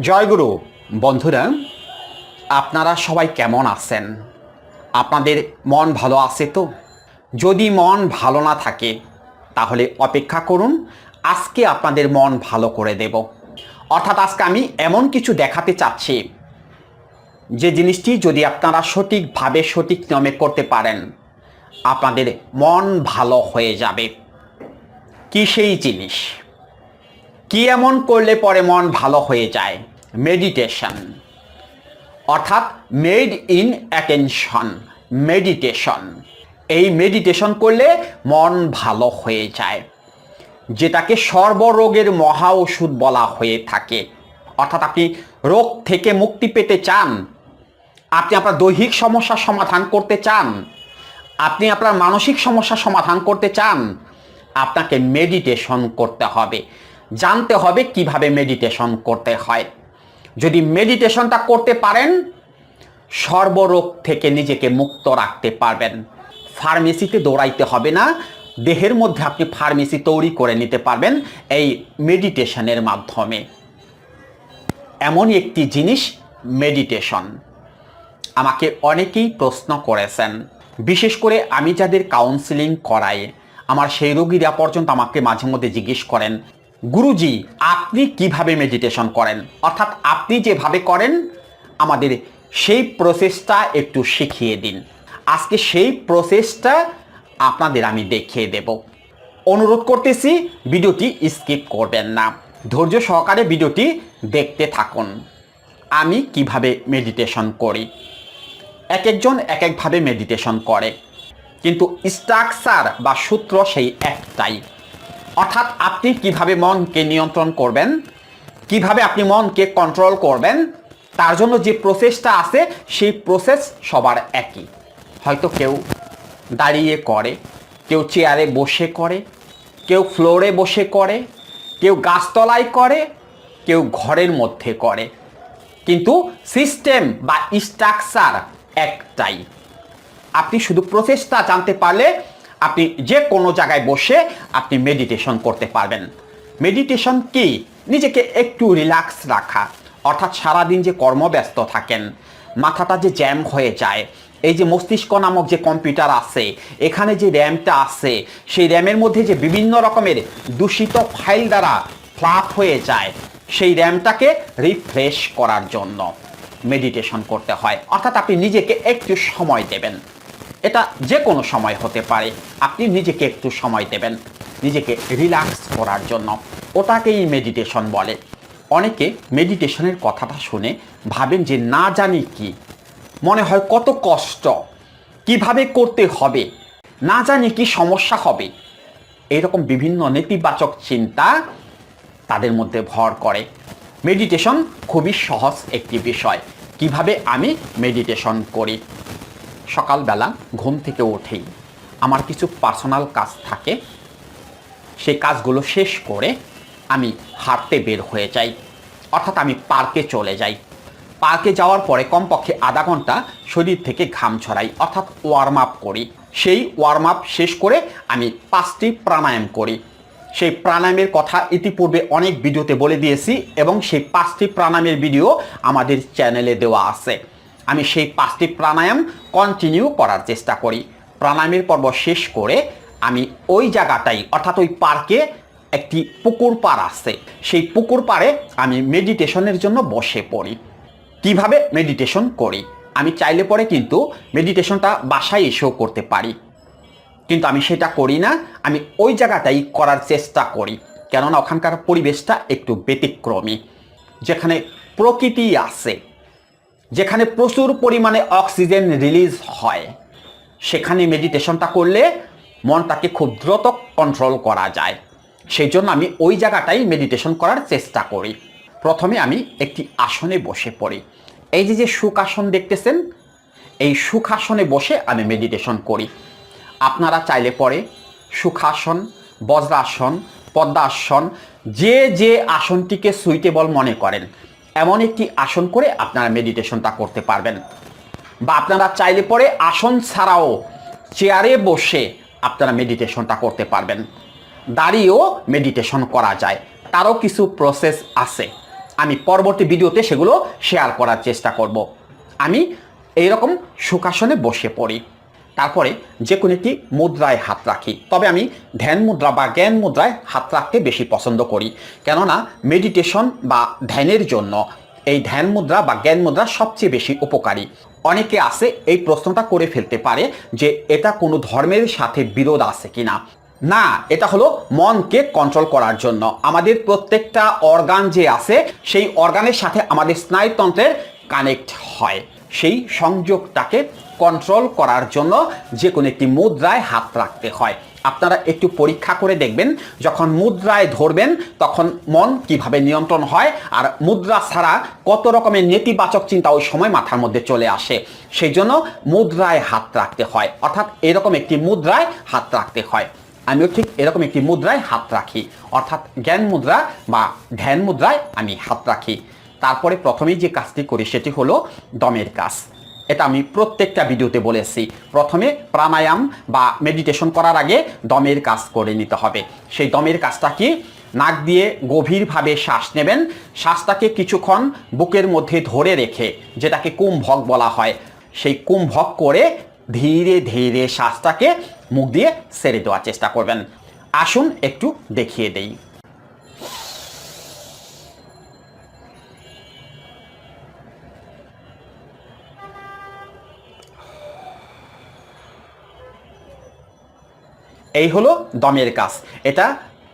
জয়গুরু, বন্ধুরা, আপনারা সবাই কেমন আছেন? আপনাদের মন ভালো আছে তো? যদি মন ভালো না থাকে, তাহলে অপেক্ষা করুন, আজকে আপনাদের মন ভালো করে দেব। অর্থাৎ আজকে আমি এমন কিছু দেখাতে চাচ্ছি, যে জিনিসটি যদি আপনারা সঠিকভাবে সঠিক নিয়মে করতে পারেন, আপনাদের মন ভালো হয়ে যাবে। কি সেই জিনিস? কি এমন করলে পরে মন ভালো হয়ে যায়? মেডিটেশন অর্থাৎ মেড ইন অ্যাটেনশন মেডিটেশন এই মেডিটেশন করলে মন ভালো হয়ে যায়। যেটাকে সর্বরোগের মহা ওষুধ বলা হয়ে থাকে। অর্থাৎ আপনি রোগ থেকে মুক্তি পেতে চান। আপনি আপনার দৈহিক সমস্যার সমাধান করতে চান। আপনি আপনার মানসিক সমস্যার সমাধান করতে চান। আপনাকে মেডিটেশন করতে হবে। জানতে হবে কীভাবে মেডিটেশন করতে হয়। যদি মেডিটেশনটা করতে পারেন, সর্বরোগ থেকে নিজেকে মুক্ত রাখতে পারবেন। ফার্মেসিতে দৌড়াইতে হবে না, দেহের মধ্যে আপনি ফার্মেসি তৈরি করে নিতে পারবেন এই মেডিটেশনের মাধ্যমে। এমনই একটি জিনিস মেডিটেশন আমাকে অনেকেই প্রশ্ন করেছেন, বিশেষ করে আমি যাদের কাউন্সিলিং করাই, আমার সেই রোগীরা পর্যন্ত আমাকে মাঝে মধ্যে জিজ্ঞেস করেন গুরুজি, আপনি কীভাবে মেডিটেশন করেন? অর্থাৎ আপনি যেভাবে করেন, আমাদের সেই প্রসেসটা একটু শিখিয়ে দিন। আজকে সেই প্রসেসটা আপনাদের আমি দেখিয়ে দেব। অনুরোধ করতেছি, ভিডিওটি স্কিপ করবেন না। ধৈর্য সহকারে ভিডিওটি দেখতে থাকুন। আমি কীভাবে মেডিটেশন করি? এক একজন এক একভাবে মেডিটেশন করে। কিন্তু স্ট্রাকচার বা সূত্র সেই একটাই। অর্থাৎ আপনি কীভাবে মনকে নিয়ন্ত্রণ করবেন, কীভাবে আপনি মনকে কন্ট্রোল করবেন, তার জন্য যে প্রসেসটা আছে, সেই প্রসেস সবার একই। হয়তো কেউ দাঁড়িয়ে করে, কেউ চেয়ারে বসে করে, কেউ ফ্লোরে বসে করে, কেউ গাছতলায় করে, কেউ ঘরের মধ্যে করে। কিন্তু সিস্টেম বা স্ট্রাকচার একটাই। আপনি শুধু প্রসেসটা জানতে পারলে আপনি যে কোনো জায়গায় বসে আপনি মেডিটেশন করতে পারবেন। মেডিটেশন কি? নিজেকে একটু রিল্যাক্স রাখা। অর্থাৎ সারাদিন যে কর্মব্যস্ত থাকেন, মাথাটা যে জ্যাম হয়ে যায়, এই যে মস্তিষ্ক নামক যে কম্পিউটার আছে, এখানে যে র্যামটা আছে, সেই র্যামের মধ্যে যে বিভিন্ন রকমের দূষিত ফাইল দ্বারা ফ্লাপ হয়ে যায়, সেই র্যামটাকে রিফ্রেশ করার জন্য মেডিটেশন করতে হয়। অর্থাৎ আপনি নিজেকে একটু সময় দেবেন। এটা যে কোনো সময় হতে পারে। আপনি নিজেকে একটু সময় দেবেন, নিজেকে রিল্যাক্স করার জন্য। ওটাকেই মেডিটেশন বলে। অনেকে মেডিটেশনের কথাটা শুনে ভাবেন যে, না জানি কি। মনে হয় কত কষ্ট। কীভাবে করতে হবে? না জানি কি সমস্যা হবে। এরকম বিভিন্ন নেতিবাচক চিন্তা তাদের মধ্যে ভর করে। মেডিটেশন খুবই সহজ একটি বিষয়। কীভাবে আমি মেডিটেশন করি? সকালবেলা ঘুম থেকে উঠেই আমার কিছু পার্সোনাল কাজ থাকে, সেই কাজগুলো শেষ করে আমি হাঁটতে বের হয়ে যাই। অর্থাৎ আমি পার্কে চলে যাই। পার্কে যাওয়ার পরে কমপক্ষে আধা ঘণ্টা শরীর থেকে ঘাম ছড়াই, অর্থাৎ ওয়ার্ম আপ করি। সেই ওয়ার্ম আপ শেষ করে আমি পাঁচটি প্রাণায়াম করি। সেই প্রাণায়ামের কথা ইতিপূর্বে অনেক ভিডিওতে বলে দিয়েছি এবং সেই পাঁচটি প্রাণায়ামের ভিডিও আমাদের চ্যানেলে দেওয়া আছে। আমি সেই পাঁচটি প্রাণায়াম কন্টিনিউ করার চেষ্টা করি। প্রাণায়ামের পর্ব শেষ করে আমি ওই জায়গাটাই, অর্থাৎ ওই পার্কে একটি পুকুর পাড় আছে। সেই পুকুর পাড়ে আমি মেডিটেশনের জন্য বসে পড়ি। কীভাবে মেডিটেশন করি? আমি চাইলে পরে কিন্তু মেডিটেশনটা বাসায় এসেও করতে পারি। কিন্তু আমি সেটা করি না, আমি ওই জায়গাটাই করার চেষ্টা করি। কেননা ওখানকার পরিবেশটা একটু ব্যতিক্রমী। যেখানে প্রকৃতি আছে যেখানে প্রচুর পরিমাণে অক্সিজেন রিলিজ হয়, সেখানে মেডিটেশনটা করলে মনটাকে খুব দ্রুত কন্ট্রোল করা যায়। সেই জন্য আমি ওই জায়গাটাই মেডিটেশন করার চেষ্টা করি। প্রথমে আমি একটি আসনে বসে পড়ি। এই যে যে সুখাসন দেখতেছেন, এই সুখাসনে বসে আমি মেডিটেশন করি। আপনারা চাইলে পরে সুখাসন বজ্রাসন, পদ্মাসন, যে যে আসনটিকে সুইটেবল মনে করেন এমন একটি আসন করে আপনারা মেডিটেশনটা করতে পারবেন। বা আপনারা চাইলে পরে আসন ছাড়াও চেয়ারে বসে আপনারা মেডিটেশনটা করতে পারবেন। দাঁড়িয়েও মেডিটেশন করা যায়। তারও কিছু প্রসেস আছে। আমি পরবর্তী ভিডিওতে সেগুলো শেয়ার করার চেষ্টা করব। আমি এইরকম সুখাসনে বসে পড়ি। তারপরে যে কোনো একটি মুদ্রায় হাত রাখি। তবে আমি ধ্যান মুদ্রা বা জ্ঞান মুদ্রায় হাত রাখতে বেশি পছন্দ করি। কেননা মেডিটেশন বা ধ্যানের জন্য এই ধ্যান মুদ্রা বা জ্ঞান মুদ্রা সবচেয়ে বেশি উপকারী। অনেকে আছে এই প্রশ্নটা করে ফেলতে পারে যে এটা কোনো ধর্মের সাথে বিরোধ আছে কিনা। না, এটা হলো মনকে কন্ট্রোল করার জন্য। আমাদের প্রত্যেকটা অর্গান যে আছে, সেই অর্গানের সাথে আমাদের স্নায়ুতন্ত্রের কানেক্ট হয়। সেই সংযোগটাকে কন্ট্রোল করার জন্য যে কোনো একটি মুদ্রায় হাত রাখতে হয়। আপনারা একটু পরীক্ষা করে দেখবেন, যখন মুদ্রায় ধরবেন, তখন মন কীভাবে নিয়ন্ত্রণ হয় আর মুদ্রা ছাড়া কত রকমের নেতিবাচক চিন্তা ওই সময় মাথার মধ্যে চলে আসে। সেই জন্য মুদ্রায় হাত রাখতে হয়, অর্থাৎ এরকম একটি মুদ্রায় হাত রাখতে হয়। আমিও ঠিক এরকম একটি মুদ্রায় হাত রাখি, অর্থাৎ জ্ঞান মুদ্রা বা ধ্যান মুদ্রায় আমি হাত রাখি। তারপরে প্রথমেই যে কাজটি করি সেটি হলো দমের কাজ। এটা আমি প্রত্যেকটা ভিডিওতে বলেছি। প্রথমে প্রাণায়াম বা মেডিটেশন করার আগে দমের কাজ করে নিতে হবে। সেই দমের কাজটা কি? নাক দিয়ে গভীরভাবে শ্বাস নেবেন। শ্বাসটাকে কিছুক্ষণ বুকের মধ্যে ধরে রেখে, যেটাকে কুম্ভক বলা হয়, সেই কুম্ভক করে ধীরে ধীরে শ্বাসটাকে মুখ দিয়ে ছেড়ে দেওয়ার চেষ্টা করবেন। আসুন একটু দেখিয়ে দেই। এই হলো দমের কাজ। এটা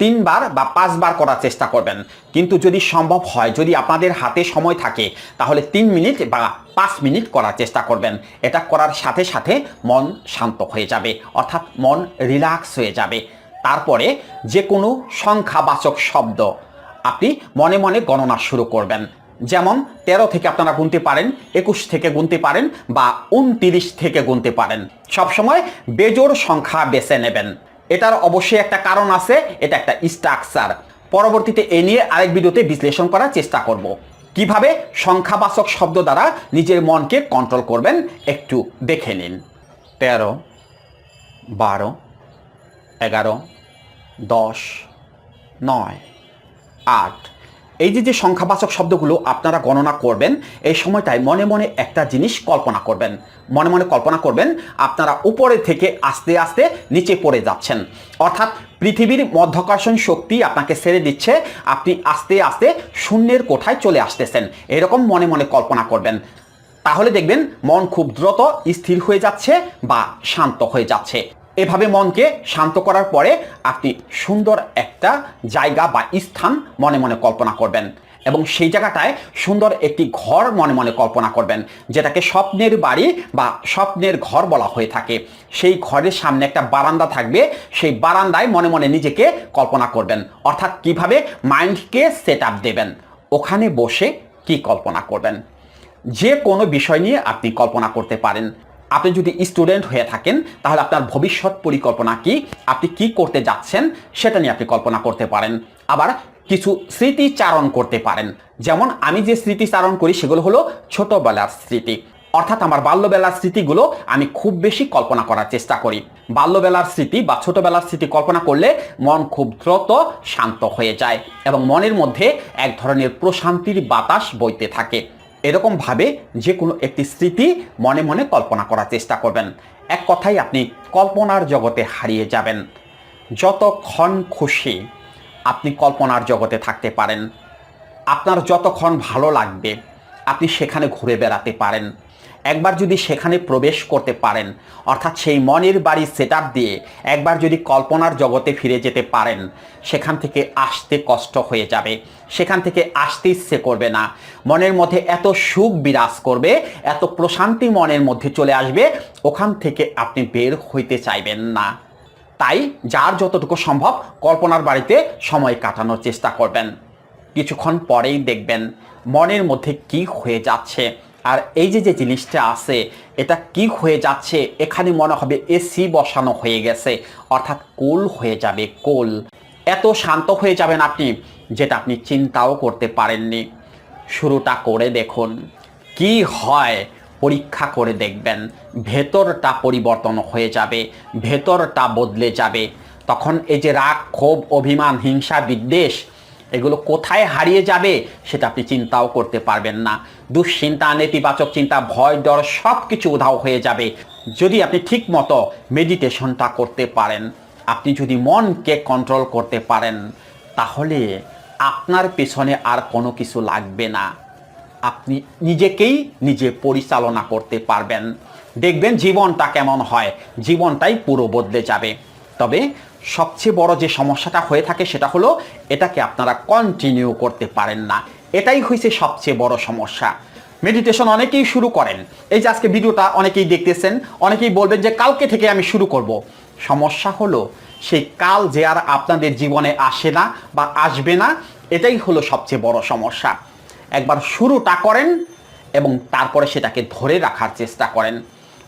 তিনবার বা পাঁচবার করার চেষ্টা করবেন। কিন্তু যদি সম্ভব হয়, যদি আপনাদের হাতে সময় থাকে, তাহলে তিন মিনিট বা পাঁচ মিনিট করার চেষ্টা করবেন। এটা করার সাথে সাথে মন শান্ত হয়ে যাবে, অর্থাৎ মন রিল্যাক্স হয়ে যাবে। তারপরে যে কোনো সংখ্যাবাচক শব্দ আপনি মনে মনে গণনা শুরু করবেন। যেমন, তেরো থেকে আপনারা গুনতে পারেন, একুশ থেকে গুনতে পারেন বা উনতিরিশ থেকে গুনতে পারেন। সবসময় বেজোর সংখ্যা বেছে নেবেন। এটার অবশ্যই একটা কারণ আছে, এটা একটা স্ট্রাকচার পরবর্তীতে এ নিয়ে আরেক ভিডিওতে বিশ্লেষণ করার চেষ্টা করব। কীভাবে সংখ্যাবাচক শব্দ দ্বারা নিজের মনকে কন্ট্রোল করবেন একটু দেখে নিন। তেরো, বারো, এগারো, দশ, নয়, আট। এই যে যে সংখ্যাবাচক শব্দগুলো আপনারা গণনা করবেন, এই সময়টায় মনে মনে একটা জিনিস কল্পনা করবেন। মনে মনে কল্পনা করবেন, আপনারা উপরে থেকে আস্তে আস্তে নিচে পড়ে যাচ্ছেন। অর্থাৎ পৃথিবীর মধ্যাকর্ষণ শক্তি আপনাকে ছেড়ে দিচ্ছে, আপনি আস্তে আস্তে শূন্যের কোঠায় চলে আসতেছেন। এরকম মনে মনে কল্পনা করবেন। তাহলে দেখবেন মন খুব দ্রুত স্থির হয়ে যাচ্ছে বা শান্ত হয়ে যাচ্ছে। এভাবে মনকে শান্ত করার পরে আপনি সুন্দর একটা জায়গা বা স্থান মনে মনে কল্পনা করবেন এবং সেই জায়গাটায় সুন্দর একটি ঘর মনে মনে কল্পনা করবেন, যেটাকে স্বপ্নের বাড়ি বা স্বপ্নের ঘর বলা হয়ে থাকে। সেই ঘরের সামনে একটা বারান্দা থাকবে, সেই বারান্দায় মনে মনে নিজেকে কল্পনা করবেন। অর্থাৎ কীভাবে মাইন্ডকে সেট আপ দেবেন, ওখানে বসে কি কল্পনা করবেন? যে কোনো বিষয় নিয়ে আপনি কল্পনা করতে পারেন। আপনি যদি স্টুডেন্ট হয়ে থাকেন, তাহলে আপনার ভবিষ্যৎ পরিকল্পনা কি? আপনি কি করতে যাচ্ছেন? সেটা নিয়ে আপনি কল্পনা করতে পারেন। আবার কিছু স্মৃতিচারণ করতে পারেন। যেমন আমি যে স্মৃতিচারণ করি, সেগুলো হলো ছোটবেলার স্মৃতি। অর্থাৎ আমার বাল্যবেলার স্মৃতিগুলো আমি খুব বেশি কল্পনা করার চেষ্টা করি। বাল্যবেলার স্মৃতি বা ছোটবেলার স্মৃতি কল্পনা করলে মন খুব দ্রুত শান্ত হয়ে যায় এবং মনের মধ্যে এক ধরনের প্রশান্তির বাতাস বইতে থাকে। এরকমভাবে যে কোনো একটি স্মৃতি মনে মনে কল্পনা করার চেষ্টা করবেন। এক কথাই আপনি কল্পনার জগতে হারিয়ে যাবেন। যতক্ষণ খুশি আপনি কল্পনার জগতে থাকতে পারেন। আপনার যতক্ষণ ভালো লাগবে, আপনি সেখানে ঘুরে বেড়াতে পারেন। একবার যদি সেখানে প্রবেশ করতে পারেন, অর্থাৎ সেই মনের বাড়ি সেট দিয়ে একবার যদি কল্পনার জগতে ফিরে যেতে পারেন, সেখান থেকে আসতে কষ্ট হয়ে যাবে। সেখান থেকে আসতে ইচ্ছে করবে না। মনের মধ্যে এত সুখ বিরাজ করবে, এত প্রশান্তি মনের মধ্যে চলে আসবে, ওখান থেকে আপনি বের হইতে চাইবেন না। তাই যার যতটুকু সম্ভব কল্পনার বাড়িতে সময় কাটানোর চেষ্টা করবেন। কিছুক্ষণ পরেই দেখবেন মনের মধ্যে কি হয়ে যাচ্ছে। আর এই যে যে জিনিসটা আছে, এটা কি হয়ে যাচ্ছে? এখানে মনে হবে এসি বসানো হয়ে গেছে। অর্থাৎ কুল হয়ে যাবে, কোল। এত শান্ত হয়ে যাবেন আপনি, যেটা আপনি চিন্তাও করতে পারেননি। শুরুটা করে দেখুন। কি হয়? পরীক্ষা করে দেখবেন। ভেতরটা পরিবর্তন হয়ে যাবে, ভেতরটা বদলে যাবে। তখন এই যে রাগ, ক্ষোভ, অভিমান, হিংসা, বিদ্বেষ এগুলো কোথায় হারিয়ে যাবে সেটা আপনি চিন্তাও করতে পারবেন না। দুশ্চিন্তা, নেতিবাচক চিন্তা, ভয়, ডর সব কিছু উধাও হয়ে যাবে। যদি আপনি ঠিক মতো মেডিটেশনটা করতে পারেন, আপনি যদি মনকে কন্ট্রোল করতে পারেন, তাহলে আপনার পেছনে আর কোনো কিছু লাগবে না। আপনি নিজেকেই নিজে পরিচালনা করতে পারবেন। দেখবেন জীবনটা কেমন হয়, জীবনটাই পুরো বদলে যাবে। তবে সবচেয়ে বড় যে সমস্যাটা হয়ে থাকে সেটা হলো এটাকে আপনারা কন্টিনিউ করতে পারেন না। এটাই হয়েছে সবচেয়ে বড় সমস্যা। মেডিটেশন অনেকেই শুরু করেন। এই যে আজকে ভিডিওটা অনেকেই দেখতেছেন, অনেকেই বলবেন যে কালকে থেকে আমি শুরু করব। সমস্যা হলো সেই কাল যে আর আপনাদের জীবনে আসে না বা আসবে না, এটাই হলো সবচেয়ে বড় সমস্যা। একবার শুরুটা করেন এবং তারপরে সেটাকে ধরে রাখার চেষ্টা করেন।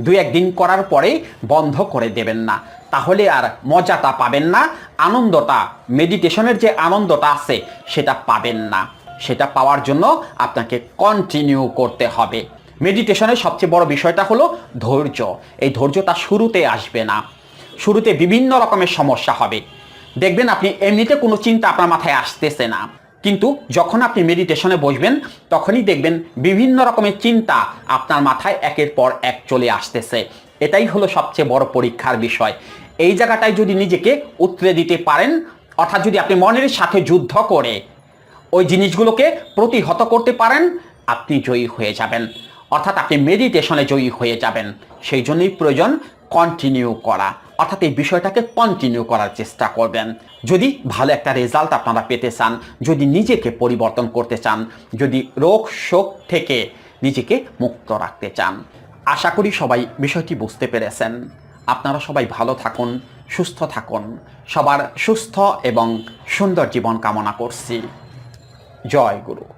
দু একদিন করার পরে বন্ধ করে দেবেন না। তাহলে আর মজাটা পাবেন না, আনন্দটা মেডিটেশনের যে আনন্দটা আছে, সেটা পাবেন না। সেটা পাওয়ার জন্য আপনাকে কন্টিনিউ করতে হবে। মেডিটেশনের সবচেয়ে বড় বিষয়টা হলো ধৈর্য। এই ধৈর্যটা শুরুতে আসবে না। শুরুতে বিভিন্ন রকমের সমস্যা হবে। দেখবেন আপনি এমনিতে কোনো চিন্তা আপনার মাথায় আসতেছে না। কিন্তু যখন আপনি মেডিটেশনে বসবেন, তখনই দেখবেন বিভিন্ন রকমের চিন্তা আপনার মাথায় একের পর এক চলে আসতেছে। এটাই হলো সবচেয়ে বড় পরীক্ষার বিষয়। এই জায়গাটায় যদি নিজেকে উতরে দিতে পারেন, অর্থাৎ যদি আপনি মনের সাথে যুদ্ধ করে ওই জিনিসগুলোকে প্রতিহত করতে পারেন, আপনি জয়ী হয়ে যাবেন। অর্থাৎ আপনি মেডিটেশনে জয়ী হয়ে যাবেন। সেই জন্যই প্রয়োজন কন্টিনিউ করা, অর্থাৎ এই বিষয়টাকে কন্টিনিউ করার চেষ্টা করবেন। যদি ভালো একটা রেজাল্ট আপনারা পেতে চান, যদি নিজেকে পরিবর্তন করতে চান, যদি রোগ শোক থেকে নিজেকে মুক্ত রাখতে চান, আশা করি সবাই বিষয়টি বুঝতে পেরেছেন। আপনারা সবাই ভালো থাকুন, সুস্থ থাকুন। সবার সুস্থ এবং সুন্দর জীবন কামনা করছি। জয় গুরু।